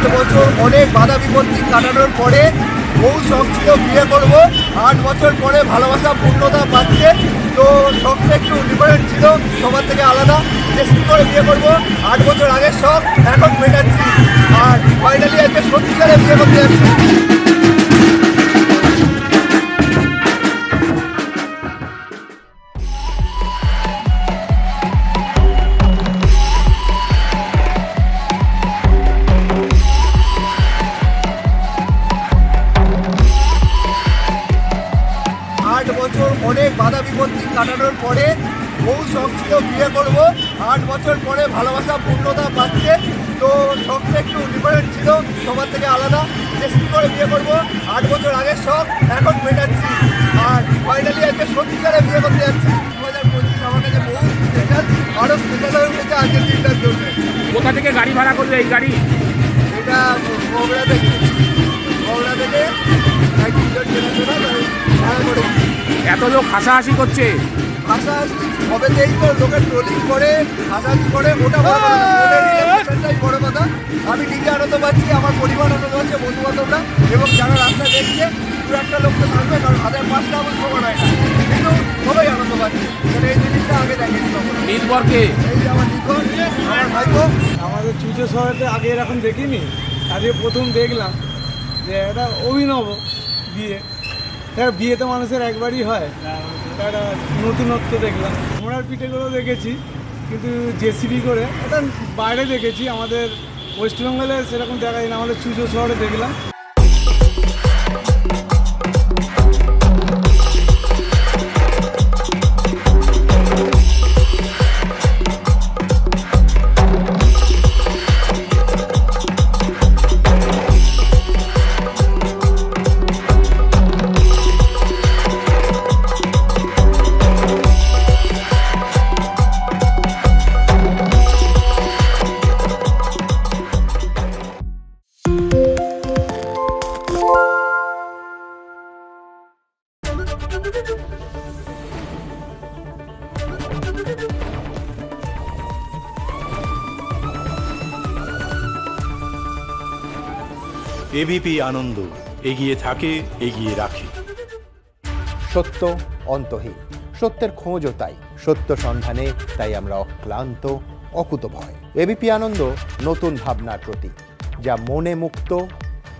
বছর, অনেক বাধা বিপত্তি কাটানোর পরে বহু শখ ছিল বিয়ে করব। আট বছর পরে ভালোবাসা, পূর্ণতা পাচ্ছে। তো শখটা একটু ডিফারেন্ট ছিল, সবার থেকে আলাদা। যে কী করে বিয়ে করব। আট বছর আগের শখ, এখন মেটাচ্ছি। আর ফাইনালি আজকে সত্যিকারে বিয়ে করতে যাচ্ছি। অনেক বাধা বিপত্তি কাটানোর পরে বহু শখ ছিল বিয়ে করব। আট বছর পরে ভালোবাসা পূর্ণতা পাচ্ছে। তো শখটা একটু ডিফারেন্ট ছিল সবার থেকে আলাদা। যে কী করে বিয়ে করব? আট বছর আগের শখ এখন মেটাচ্ছি। আর ফাইনালি আজকে সত্যিকারে বিয়ে করতে যাচ্ছি। দু হাজার পঁচিশ আমার কাছে বহু স্পেশাল আরও স্পেশাল হয়ে উঠেছে আজকের দিনটার জন্য। কোথা থেকে গাড়ি ভাড়া করবে এই গাড়ি? এটা মগড়া থেকে মগড়া থেকে ভাড়া করেছি এত লোক হাসাহাসি করছে। ভাষা হবে যেই তো ট্রোলিং করে হাসাহাসি করে বড় কথা বড় আমি নিজে আনন্দ পাচ্ছি আমার পরিবার আনন্দ পাচ্ছে বন্ধু বান্ধবরা এবং যারা রাস্তা দেখছে দু একটা লোক তো থাকবে কারণ হাজার পাঁচটা আমার হয় না। কিন্তু সবাই আনন্দ পাচ্ছে। মানে এই জিনিসটা আগে নির্ভরকে এই যে আমার নিকট আমার ভাইপো। আমাদের চুচো শহরে আগে এরকম দেখিনি আজকে প্রথম দেখলাম যে এটা অভিনব বিয়ে। বিয়েতে মানুষের একবারই হয়। তার নতুনত্ব দেখলাম। ঘোড়ার পিঠেগুলো দেখেছি, কিন্তু জেসিবি করে, এটা বাইরে দেখেছি, আমাদের ওয়েস্ট বেঙ্গলে সেরকম দেখা যায় না, আমাদের চুজো শহরে দেখলাম। এবিপি আনন্দ, এগিয়ে থাকে, এগিয়ে রাখে। সত্য অন্তহীন, সত্যের খোঁজও তাই। সত্য সন্ধানে তাই আমরা অক্লান্ত, অকুতভয়। এবিপি আনন্দ নতুন ভাবনার প্রতীক, যা মনে মুক্ত